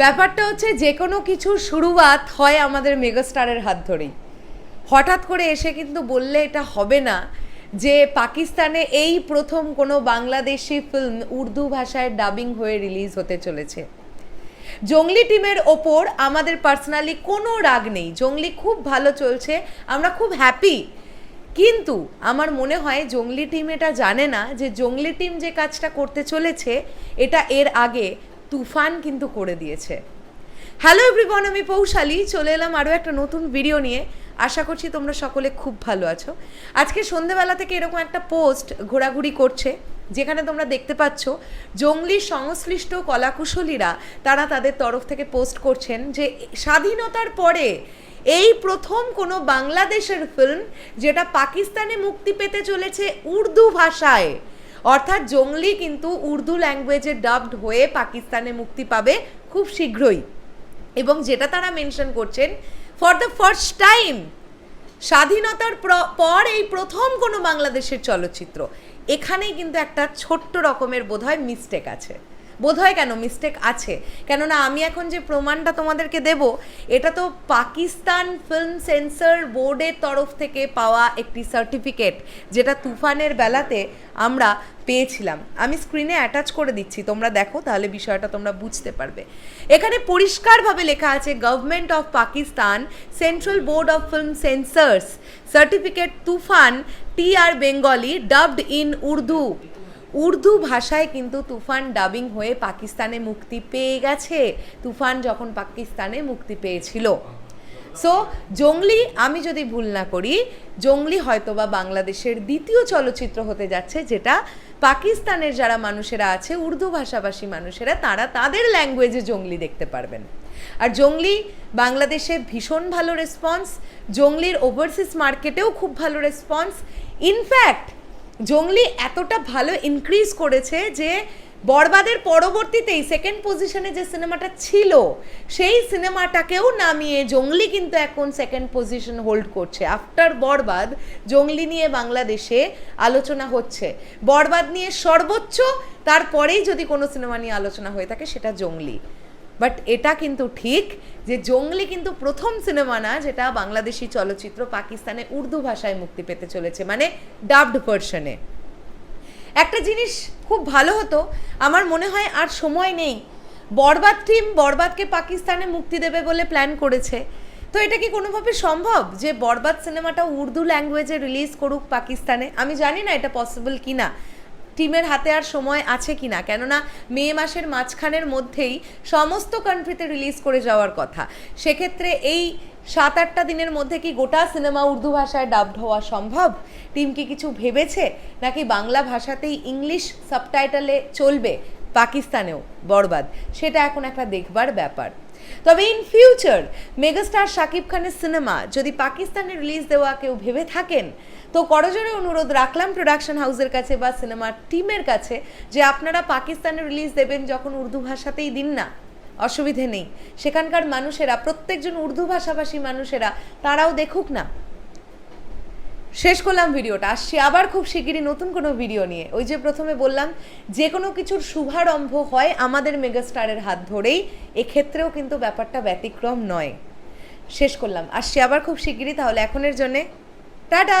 ব্যাপারটা হচ্ছে যে কোনো কিছুর শুরুয়াত হয় আমাদের মেগাস্টারের হাত ধরেই। হঠাৎ করে এসে কিন্তু বললে এটা হবে না যে পাকিস্তানে এই প্রথম কোনো বাংলাদেশি ফিল্ম উর্দু ভাষায় ডাবিং হয়ে রিলিজ হতে চলেছে। জঙ্গলি টিমের ওপর আমাদের পার্সোনালি কোনো রাগ নেই। জঙ্গলি খুব ভালো চলছে, আমরা খুব হ্যাপি কিন্তু আমার মনে হয় জঙ্গলি টিম এটা জানে না যে জঙ্গলি টিম যে কাজটা করতে চলেছে, এটা এর আগে তুফান কিন্তু করে দিয়েছে। হ্যালো এভরিওয়ান আমি পৌশালী। চলে এলাম আরও একটা নতুন ভিডিও নিয়ে। আশা করছি তোমরা সকলে খুব ভালো আছো। আজকে সন্ধেবেলা থেকে এরকম একটা পোস্ট ঘোরাঘুরি করছে, যেখানে তোমরা দেখতে পাচ্ছ জঙ্গলি সংশ্লিষ্ট কলাকুশলীরা, তারা তাদের তরফ থেকে পোস্ট করছেন যে স্বাধীনতার পরে এই প্রথম কোনো বাংলাদেশের ফিল্ম যেটা পাকিস্তানে মুক্তি পেতে চলেছে উর্দু ভাষায় অর্থাৎ জঙ্গলি কিন্তু উর্দু ল্যাঙ্গুয়েজে ডাবড হয়ে পাকিস্তানে মুক্তি পাবে খুব শীঘ্রই। এবং যেটা তারা মেনশন করছেন ফর দ্য ফার্স্ট টাইম স্বাধীনতার পর এই প্রথম কোনো বাংলাদেশের চলচ্চিত্র। এখানেই কিন্তু একটা ছোট্ট রকমের বোধহয় মিস্টেক আছে। বোধহয় কেন মিস্টেক আছে? কেননা আমি এখন যে প্রমাণটা তোমাদেরকে দেব, এটা তো পাকিস্তান ফিল্ম সেন্সর বোর্ডের তরফ থেকে পাওয়া একটি সার্টিফিকেট যেটা তুফানের বেলাতে আমরা পেয়েছিলাম। আমি স্ক্রিনে অ্যাটাচ করে দিচ্ছি। তোমরা দেখো, তাহলে বিষয়টা তোমরা বুঝতে পারবে। এখানে পরিষ্কারভাবে লেখা আছে government of Pakistan central board of film censors certificate Toofan T R Bengali dubbed in Urdu Urdu ভাষায় কিন্তু তুফান ডাবিং হয়ে পাকিস্তানে মুক্তি পেয়ে গেছে। তুফান যখন পাকিস্তানে মুক্তি পেয়েছিল। সো জঙ্গলি, আমি যদি ভুল না করি, জঙ্গলি হয়তোবা বাংলাদেশের দ্বিতীয় চলচ্চিত্র হতে যাচ্ছে, যেটা পাকিস্তানের যারা মানুষেরা আছে, উর্দু ভাষাভাষী মানুষেরা, তারা তাদের ল্যাঙ্গুয়েজে জঙ্গলি দেখতে পারবেন। আর জঙ্গলি বাংলাদেশে ভীষণ ভালো রেসপন্স জঙ্গলির ওভারসিজ মার্কেটেও খুব ভালো রেসপন্স ইনফ্যাক্ট জঙ্গলি এতটা ভালো ইনক্রিজ করেছে যে বরবাদের পরবর্তীতেই সেকেন্ড পজিশনে যে সিনেমাটা ছিল, সেই সিনেমাটাকেও নামিয়ে জঙ্গলি কিন্তু এখন সেকেন্ড পজিশন হোল্ড করছে। আফটার বরবাদ, জঙ্গলি নিয়ে বাংলাদেশে আলোচনা হচ্ছে। বরবাদ নিয়ে সর্বোচ্চ, তারপরেই যদি কোনো সিনেমা নিয়ে আলোচনা হয়ে থাকে, সেটা জঙ্গলি। বাট এটা কিন্তু ঠিক যে জঙ্গলি কিন্তু প্রথম সিনেমা না, যেটা বাংলাদেশি চলচ্চিত্র পাকিস্তানে উর্দু ভাষায় মুক্তি পেতে চলেছে মানে ডাবড ভার্সনে একটা জিনিস খুব ভালো হতো, আমার মনে হয় আর সময় নেই। বরবাদ টিম বরবাদকে পাকিস্তানে মুক্তি দেবে বলে প্ল্যান করেছে। তো এটা কি কোনোভাবে সম্ভব যে বরবাদ সিনেমাটা উর্দু ল্যাঙ্গুয়েজে রিলিজ করুক পাকিস্তানে? আমি জানি না এটা পসিবল কি না টিমের হাতে আর সময় আছে কি না কেননা মে মাসের মাঝখানের মধ্যেই সমস্ত কান্ট্রিতে রিলিজ করে যাওয়ার কথা। সেক্ষেত্রে এই সাত আটটা দিনের মধ্যে কি গোটা সিনেমা উর্দু ভাষায় ডাবড হওয়া সম্ভব? টিম কি কিছু ভেবেছে? নাকি বাংলা ভাষাতেই ইংলিশ সাবটাইটেলে চলবে? পাকিস্তানেও বরবাদ। সেটা এখন একটা দেখবার ব্যাপার। তবে ইন ফিউচার মেগাস্টার শাকিব খানের সিনেমা যদি পাকিস্তানে রিলিজ দেওয়া কেউ ভেবে থাকেন, তো করজোরে অনুরোধ রাখলাম প্রোডাকশন হাউসের কাছে বা সিনেমার টিমের কাছে যে আপনারা পাকিস্তানে রিলিজ দেবেন যখন উর্দু ভাষাতেই দিন না। অসুবিধে নেই। সেখানকার মানুষেরা, প্রত্যেকজন উর্দু ভাষাভাষী মানুষেরা, তারাও দেখুক না। শেষ করলাম ভিডিওটা। আসছি আবার খুব শিগগিরই নতুন কোনো ভিডিও নিয়ে। ওই যে প্রথমে বললাম, যে কোনো কিছুর শুভারম্ভ হয় আমাদের মেগাস্টারের হাত ধরেই। এক্ষেত্রেও কিন্তু ব্যাপারটা ব্যতিক্রম নয়। শেষ করলাম। আসছি আবার খুব শিগগিরই, তাহলে এখনের জন্যে টাটা!